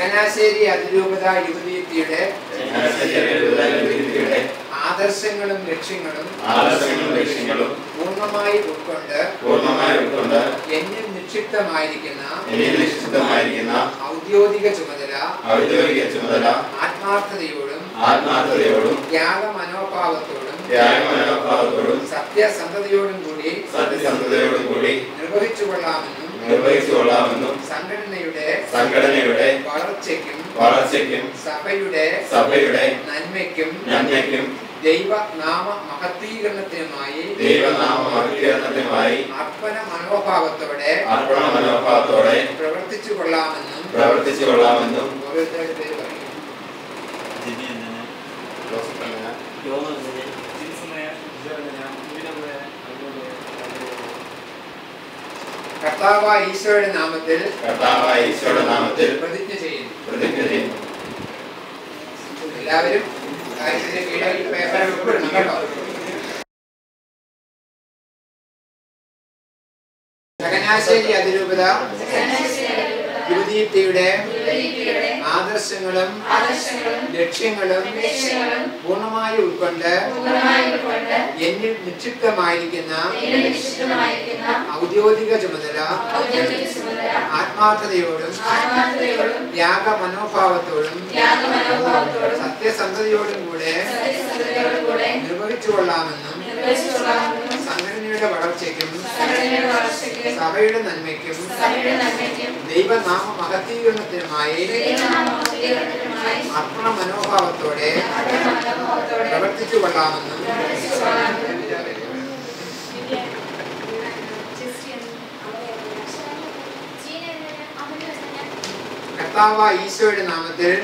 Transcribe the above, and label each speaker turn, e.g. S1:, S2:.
S1: ചങ്ങനാശ്ശേരി അതിരൂപത
S2: യുവദീപ്തിയുടെ
S1: ആദർശങ്ങളും ലക്ഷ്യങ്ങളും
S2: ആദർശങ്ങളും ലക്ഷ്യങ്ങളും
S1: പൂർണമായി ഉൾക്കൊണ്ട്
S2: പൂർണമായി ഉൾക്കൊണ്ട്
S1: എന്നും നിക്ഷിപ്തമായിരിക്കുന്ന
S2: നിക്ഷിപ്തമായിരിക്കുന്ന
S1: ഔദ്യോഗിക ചുമതല
S2: ഔദ്യോഗിക ചുമതല
S1: ആത്മാർത്ഥതയോടും
S2: ആത്മാർത്ഥതയോടും
S1: ത്യാഗ മനോഭാവത്തോടും സത്യസന്ധതയോടും കൂടി
S2: സത്യസന്ധതയോടും കൂടി
S1: നിർവഹിച്ചുകൊള്ളാമെന്നും
S2: നിർവഹിച്ചുകൊള്ളാമെന്നും സംഘടന
S1: സംഘടനയുടെ വളർച്ചയ്ക്കും
S2: വളർച്ചയ്ക്കും
S1: സഭയുടെ
S2: സഭയുടെ
S1: നന്മയ്ക്കും
S2: നന്മയ്ക്കും
S1: ദൈവനാമ
S2: ദൈവനാമ മഹത്വീകരണത്തിനുമായി
S1: അർപ്പണ മനോഭാവത്തോടെ
S2: അർപ്പണ മനോഭാവത്തോടെ
S1: പ്രവർത്തിച്ചു കൊള്ളാമെന്നും
S2: പ്രവർത്തിച്ചു കൊള്ളാമെന്നും
S1: ഓരോരുത്തരുടെ പേര് പറയും ജോസ് ജോസ് ജോസ് ജോസ് കർത്താവായ ഈശോയുടെ നാമത്തിൽ
S2: കർത്താവായ ഈശോയുടെ നാമത്തിൽ
S1: പ്രതിജ്ഞ ചെയ്യുന്നു.
S2: പ്രതിജ്ഞ ചെയ്യുന്നു.
S1: എല്ലാവരും കാര്യത്തിന്റെ കീഴിൽ പേപ്പർ ഉൾപ്പെടുന്നു. കേട്ടോ. ചങ്ങനാശ്ശേരി അതിരൂപത യുവദീപ്തിയുടെ ആദർശങ്ങളും ലക്ഷ്യങ്ങളും പൂർണമായി ഉൾക്കൊണ്ട് എന്നിൽ നിക്ഷിപ്തമായിരിക്കുന്ന ഔദ്യോഗിക ചുമതല ആത്മാർത്ഥതയോടും ത്യാഗ മനോഭാവത്തോടും സത്യസന്ധതയോടും കൂടെ നിർവഹിച്ചുകൊള്ളാമെന്നും സംഘടനയുടെ വളർച്ചയ്ക്കും സഭയുടെ നന്മയ്ക്കും ദൈവനാമ മഹത്തീകരണത്തിനുമായി അർപ്പണ മനോഭാവത്തോടെ പ്രവർത്തിച്ചു കൊള്ളാമെന്നും கதாவா ஈஸ்வர நாமத்தில்